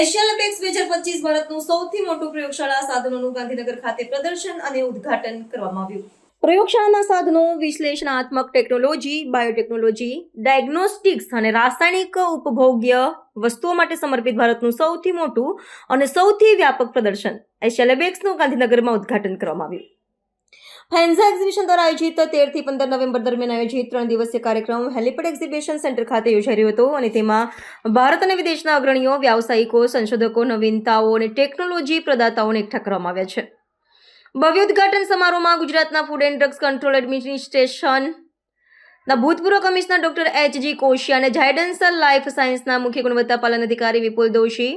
Asian Olympics બે હજાર પચીસ ભારતનું સૌથી મોટું પ્રયોગશાળા સાધનોનું ગાંધીનગર ખાતે પ્રદર્શન અને ઉદ્ઘાટન કરવામાં આવ્યું. પ્રયોગશાળાના સાધનો, વિશ્લેષણાત્મક ટેકનોલોજી, બાયોટેકનોલોજી, ડાયગ્નોસ્ટિક્સ અને રાસાયણિક ઉપભોગ્ય વસ્તુઓ માટે સમર્પિત ભારતનું સૌથી મોટું અને સૌથી વ્યાપક પ્રદર્શન એશિયા લેબેક્સનું ગાંધીનગરમાં ઉદ્ઘાટન કરવામાં આવ્યું. ફેન્ઝા એક્ઝિબિશન દ્વારા આયોજિત તેરથી પંદર નવેમ્બર દરમિયાન આયોજિત ત્રણ દિવસીય કાર્યક્રમ હેલિપેડ એક્ઝિબિશન સેન્ટર ખાતે યોજાઈ રહ્યો હતો અને તેમાં ભારત અને વિદેશના અગ્રણીઓ, વ્યાવસાયિકો, સંશોધકો, નવીનતાઓ અને ટેકનોલોજી પ્રદાતાઓને એકઠા કરવામાં આવ્યા છે. ભવ્ય ઉદ્ઘાટન સમારોહમાં ગુજરાતના food and drugs control administration ના ભૂતપૂર્વ commissioner doctor H G Koshia અને ઝાયડન્સ લાઇફ સાયન્સના મુખ્ય ગુણવત્તા પાલન અધિકારી વિપુલ દોશી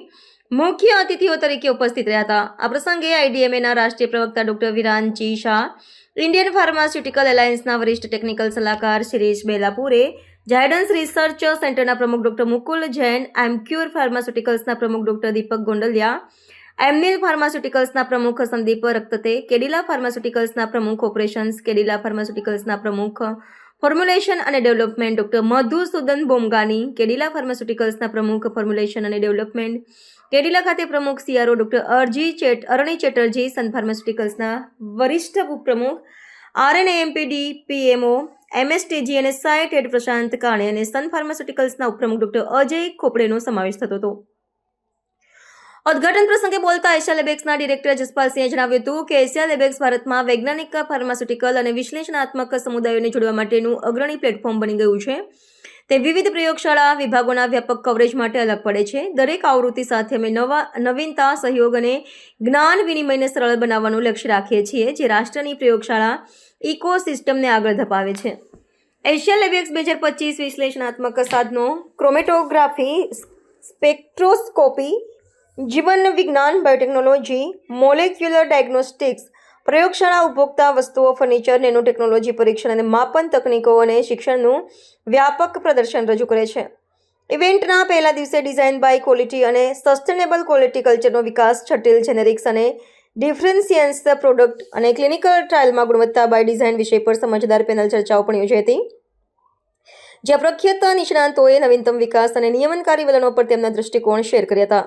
મુખ્ય અતિથિઓ તરીકે ઉપસ્થિત રહ્યા હતા આ પ્રસંગે આઈડીએમએના રાષ્ટ્રીય પ્રવક્તા doctor Viranji Shah, Indian pharmaceutical એલાયન્સના વરિષ્ઠ ટેકનિકલ સલાહકાર શિરીષ બેલાપુરે, ઝાયડન્સ રિસર્ચ સેન્ટરના પ્રમુખ ડોક્ટર મુકુલ જૈન એમક્યુર ફાર્માસ્યુટિકલ્સના પ્રમુખ ડોક્ટર દીપક ગોંડલિયા, એમનિલ ફાર્માસ્યુટિકલ્સના પ્રમુખ સંદીપ રક્તતે, કેડિલા ફાર્માસ્યુટિકલ્સના પ્રમુખ ઓપરેશન્સ, કેડિલા ફાર્માસ્યુટિકલ્સના પ્રમુખ ફોર્મ્યુલેશન અને ડેવલપમેન્ટ ડોક્ટર મધુસૂદન બોમગાની, કેડિલા ફાર્માસ્યુટિકલ્સના પ્રમુખ ફોર્મ્યુલેશન અને ડેવલપમેન્ટ કેડિલા ખાતે પ્રમુખ સીઆરઓ ડોક્ટર અરજી ચેટ, અરણી ચેટર્જી, સન ફાર્માસ્યુટિકલ્સના વરિષ્ઠ ઉપપ્રમુખ આરએનએએમપીડી પીએમઓ, એમએસટીજી અને સાઇટ હેડ પ્રશાંત કાણે અને સન ફાર્માસ્યુટિકલ્સના ઉપપ્રમુખ ડોક્ટર અજય ખોપડેનો સમાવેશ થતો હતો. ઉદઘાટન પ્રસંગે બોલતા એશિયા લેબેક્સના ડિરેક્ટર જસપાલસિંહે જણાવ્યું હતું કે એશિયા લેબેક્સ ભારતમાં વૈજ્ઞાનિક, ફાર્માસ્યુટિકલ અને વિશ્લેષણાત્મક સમુદાયોને જોડવા માટેનું અગ્રણી પ્લેટફોર્મ બની ગયું છે. તે વિવિધ પ્રયોગશાળા, વિભાગોના વ્યાપક કવરેજ માટે અલગ પડે છે. દરેક આવૃત્તિ સાથે અમે નવા, નવીનતા, સહયોગ અને જ્ઞાન વિનિમયને સરળ બનાવવાનું લક્ષ્ય રાખીએ છીએ, જે રાષ્ટ્રની પ્રયોગશાળા ઇકોસિસ્ટમને આગળ ધપાવે છે. એશિયા લેબેક્સ બે હજાર પચીસ વિશ્લેષણાત્મક સાધનો ક્રોમેટોગ્રાફી સ્પેક્ટ્રોસ્કોપી જીવન વિજ્ઞાન બાયોટેકનોલોજી મોલેક્યુલર ડાયગ્નોસ્ટિક્સ પ્રયોગશાળા ઉપભોક્તા વસ્તુઓ, ફર્નિચર, નેનો ટેકનોલોજી પરીક્ષણ અને માપન તકનીકો અને શિક્ષણનું વ્યાપક પ્રદર્શન રજૂ કરે છે. ઇવેન્ટના પહેલા દિવસે ડિઝાઇન બાય ક્વોલિટી અને સસ્ટેનેબલ ક્વોલિટી કલ્ચરનો વિકાસ, જટિલ જેનેરિક્સ અને ડિફરન્સિયન્સ પ્રોડક્ટ અને ક્લિનિકલ ટ્રાયલમાં ગુણવત્તા બાય ડિઝાઇન વિષય પર સમજદાર પેનલ ચર્ચાઓ પણ યોજાઈ હતી. જ્યાં પ્રખ્યાત નિષ્ણાંતોએ નવીનતમ વિકાસ અને નિયમનકારી વલણો પર તેમના દૃષ્ટિકોણ શેર કર્યા હતા.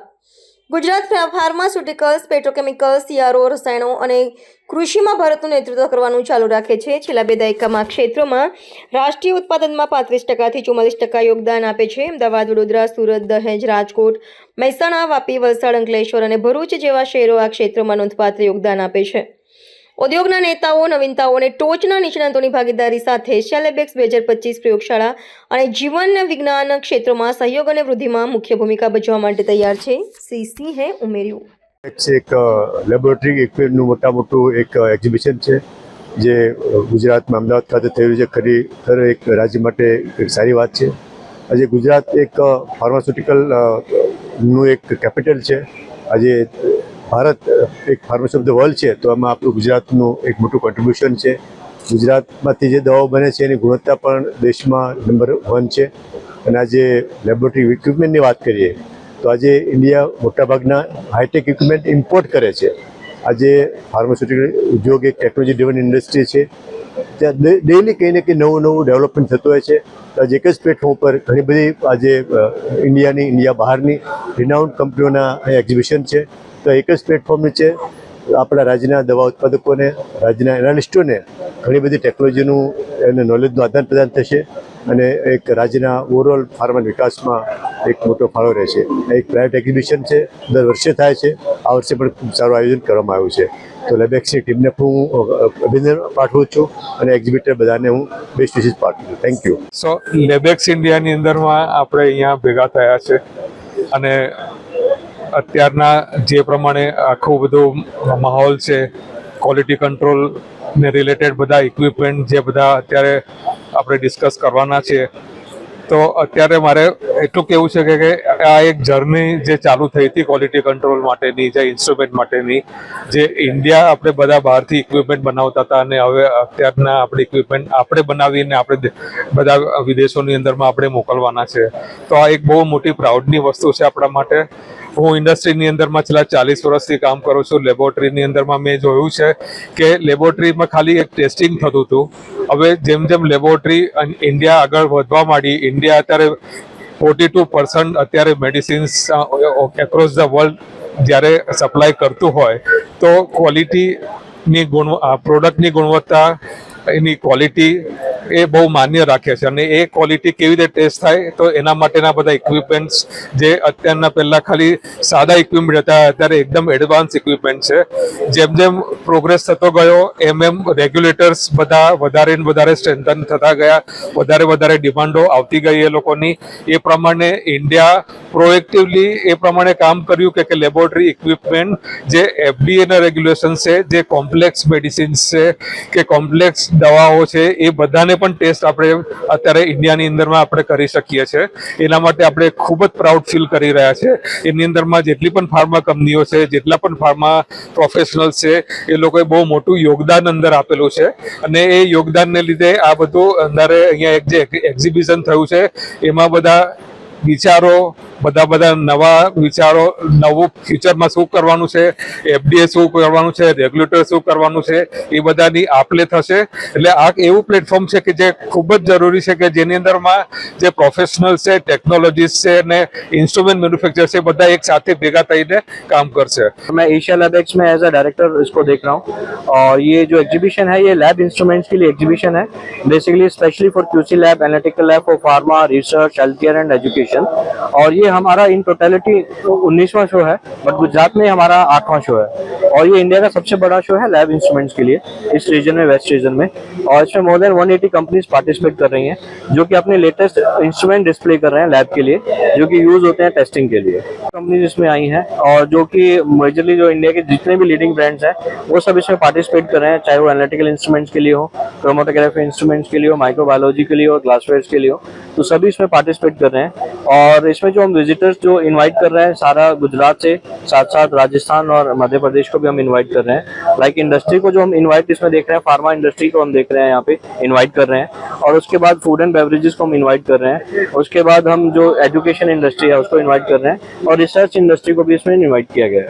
ગુજરાત ફાર્માસ્યુટિકલ્સ, પેટ્રોકેમિકલ્સ, સીઆરઓ, રસાયણો અને કૃષિમાં ભારતનું નેતૃત્વ કરવાનું ચાલુ રાખે છે. છેલ્લા બે દાયકામાં ક્ષેત્રોમાં રાષ્ટ્રીય ઉત્પાદનમાં પાંત્રીસ ટકાથી ચુમ્માલીસ ટકા યોગદાન આપે છે. અમદાવાદ, વડોદરા, સુરત, દહેજ, રાજકોટ, મહેસાણા, વાપી, વલસાડ, અંકલેશ્વર અને ભરૂચ જેવા શહેરો આ ક્ષેત્રોમાં નોંધપાત્ર યોગદાન આપે છે. ઉદ્યોગના નેતાઓ નવીનતાઓને ટોચના નિષ્ણાતોની ભાગીદારી સાથે સેલેબેક્સ લેબેક્સ બે હજાર પચીસ પ્રયોગશાળા અને જીવન વિજ્ઞાન ક્ષેત્રોમાં સહયોગ અને વૃદ્ધિમાં મુખ્ય ભૂમિકા ભજવવા માટે તૈયાર છે. શ્રી સિંહે ઉમેર્યું. એક લેબોરેટરી ઇક્વિપમેન્ટનું મોટા મોટું એક એક્ઝિબિશન છે, જે ગુજરાતમાં અમદાવાદ ખાતે થયું છે. ખરી, ખરે એક રાજ્ય માટે એક સારી વાત છે. આજે ગુજરાત એક ફાર્માસ્યુટિકલનું એક કેપિટલ છે. આજે ભારત એક ફાર્મસી ઓફ ધ વર્લ્ડ છે, તો એમાં આપણું ગુજરાતનું એક મોટું કોન્ટ્રીબ્યુશન છે. ગુજરાતમાંથી જે દવાઓ બને છે, એની ગુણવત્તા પણ દેશમાં નંબર વન છે. અને આજે લેબોરેટરી ઇક્વિપમેન્ટની વાત કરીએ, તો આજે ઇન્ડિયા મોટાભાગના હાઈટેક ઇક્વિપમેન્ટ ઇમ્પોર્ટ કરે છે. આજે ફાર્માસ્યુટિકલ ઉદ્યોગ એક ટેકનોલોજી ડ્રિવન ઇન્ડસ્ટ્રી છે. ત્યાં ડેઇલી કંઈ ને કંઈ નવું નવું ડેવલપમેન્ટ થતું હોય છે. તો આજે એક જ પ્લેટફોર્મ ઉપર ઘણી બધી આજે ઇન્ડિયાની ઇન્ડિયા બહારની રિનાઉન્ડ કંપનીઓના એક્ઝિબિશન છે. તો એક જ પ્લેટફોર્મ નીચે આપણા રાજ્યના દવા ઉત્પાદકોને, રાજ્યના એનાલિસ્ટોને ઘણી બધી ટેકનોલોજીનું અને નોલેજનું આદાન પ્રદાન થશે અને એક રાજ્યના ઓવરઓલ ફાર્મા વિકાસમાં એક મોટો ફાળો રહેશે. એક પ્રાઇવેટ એક્ઝિબિશન છે, દર વર્ષે થાય છે. આ વર્ષે પણ ખૂબ સારું આયોજન કરવામાં આવ્યું છે. તો લેબેક્સની ટીમને હું અભિનંદન પાઠવું છું અને એક્ઝિબિટર બધાને હું બેસ્ટ વિશેષ પાઠવું છું. થેન્ક યુ સો લેબેક્સ ઇન્ડિયાની અંદરમાં આપણે અહીંયા ભેગા થયા છે અને અત્યારના જે પ્રમાણે આખું બધું માહોલ છે ક્વોલિટી કંટ્રોલ ને રિલેટેડ બધા ઇક્વિપમેન્ટ જે બધા અત્યારે આપણે ડિસ્કસ કરવાના છે. તો અત્યારે મારે એટલું કેવું છે કે આ એક જર્ની જે ચાલુ થઈ હતી ક્વોલિટી કંટ્રોલ માટેની, જે ઇન્સ્ટ્રુમેન્ટ માટેની, જે ઇન્ડિયા આપણે બધા બહારથી ઇક્વિપમેન્ટ બનાવતા હતા અને હવે અત્યારના આપણે ઇક્વિપમેન્ટ આપણે બનાવીને આપણે બધા વિદેશોની અંદરમાં આપણે મોકલવાના છે. તો આ એક બહુ મોટી પ્રાઉડની વસ્તુ છે આપણા માટે. હું ઇન્ડસ્ટ્રીની અંદરમાં છેલ્લા ચાલીસ વર્ષથી કામ કરું છું. લેબોરેટરીની અંદરમાં મેં જોયું છે કે લેબોરેટરીમાં ખાલી એક ટેસ્ટિંગ થતું હતું. હવે જેમ જેમ લેબોરેટરી ઇન્ડિયા આગળ વધવા માંડી, ઇન્ડિયા અત્યારે ફોર્ટી ટુ પર્સન્ટ અત્યારે મેડિસિન્સ એક્રોસ ધ વર્લ્ડ જ્યારે સપ્લાય કરતું હોય, તો ક્વોલિટીની ગુણ પ્રોડક્ટની ગુણવત્તા, એની ક્વોલિટી એ બહુ માન્ય રાખે છે અને એ ક્વોલિટી કેવી રીતે ટેસ્ટ થાય તો એના માટેના બધા ઇક્વિપમેન્ટ્સ જે અત્યારના પહેલાં ખાલી સાદા ઇક્વિપમેન્ટ હતા, અત્યારે એકદમ એડવાન્સ ઇક્વિપમેન્ટ છે. જેમ જેમ પ્રોગ્રેસ થતો ગયો, એમ એમ રેગ્યુલેટર્સ બધા વધારે ને વધારે સ્ટ્રેન્થન થતા ગયા. વધારે વધારે ડિમાન્ડો આવતી ગઈ એ લોકોની. એ પ્રમાણે ઇન્ડિયા પ્રોએક્ટિવલી એ પ્રમાણે કામ કર્યું કે લેબોરેટરી ઇક્વિપમેન્ટ જે એફડીએના રેગ્યુલેશન છે, જે કોમ્પ્લેક્સ મેડિસિન્સ છે, કે કોમ્પ્લેક્સ દવાઓ છે, એ બધાને પણ ટેસ્ટ આપણે અત્યારે ઇન્ડિયાની અંદરમાં આપણે કરી શકીએ છીએ. એના માટે આપણે ખૂબ જ પ્રાઉડ ફીલ કરી રહ્યા છે. એની અંદરમાં જેટલી પણ ફાર્મા કંપનીઓ છે, જેટલા પણ ફાર્મા પ્રોફેશનલ્સ છે, એ લોકોએ બહુ મોટું યોગદાન અંદર આપેલું છે. અને એ યોગદાનને લીધે આ બધું અંદર અહીંયા એક જે એક્ઝિબિશન થયું છે, એમાં બધા વિચારો બધા બધા નવા વિચારો નવું ફ્યુચરમાં શું કરવાનું છે એફડીએ શું કરવાનું છે રેગ્યુલેટર શું કરવાનું છે એ બધાની આપલે થશે એટલે આ એક એવું પ્લેટફોર્મ છે કે જે ખૂબ જ જરૂરી છે કે જેની અંદરમાં જે પ્રોફેશનલ છે ટેકનોલોજીસ્ટ છે અને ઇન્સ્ટ્રુમેન્ટ મેન્યુફેક્ચર છે બધા એક સાથે ભેગા થઈને કામ કરશે मैं एशिया लैब एक्स में एज अ डायरेक्टर इसको देख रहा हूँ और ये जो एग्जीबिशन है ये लैब इंस्ट्रूमेंट्स के लिए एग्जीबिशन है basically specially for QC lab analytical lab for pharma research health care and education और ये हमारा इन टोटलिटी उन्नीसवा शो है बट गुजरात में हमारा आठवां शो है। और ये इंडिया का सबसे बड़ा शो है लैब इंस्ट्रूमेंट्स के लिए, इस रीजन में वेस्ट रीजन में। और इसमें मोर देन 180 कंपनीज़ पार्टिसिपेट कर रही हैं, जो कि अपने लेटेस्ट इंस्ट्रूमेंट डिस्प्ले कर रहे हैं लैब के लिए, जो कि यूज़ होते हैं टेस्टिंग के लिए। कंपनीज़ इसमें आई हैं, और जो कि मेजरली जो इंडिया के जितने भी लीडिंग ब्रांड्स हैं, वो सब इसमें पार्टिसिपेट कर रहे हैं, चाहे वो एनालिटिकल इंस्ट्रूमेंट्स के लिए हो क्रोमोटोग्राफी इंस्ट्रूमेंट्स के लिए हो माइक्रोबायोलॉजी के लिए हो ग्लासवेयर के लिए हो तो सभी इसमें पार्टिसिपेट कर रहे हैं। और इसमें जो हम विजिटर्स जो इनवाइट कर रहे हैं सारा गुजरात से साथ साथ राजस्थान और मध्य प्रदेश को भी हम इनवाइट कर रहे हैं। लाइक like इंडस्ट्री को जो हम इनवाइट इसमें देख रहे हैं फार्मा इंडस्ट्री को हम देख रहे हैं, यहाँ पे इनवाइट कर रहे हैं। और उसके बाद फ़ूड एंड बेवरेजेस को हम इन्वाइट कर रहे हैं। उसके बाद हम जो एजुकेशन इंडस्ट्री है, उसको इन्वाइट कर रहे हैं। और रिसर्च इंडस्ट्री को भी इसमें इन्वाइट किया गया है।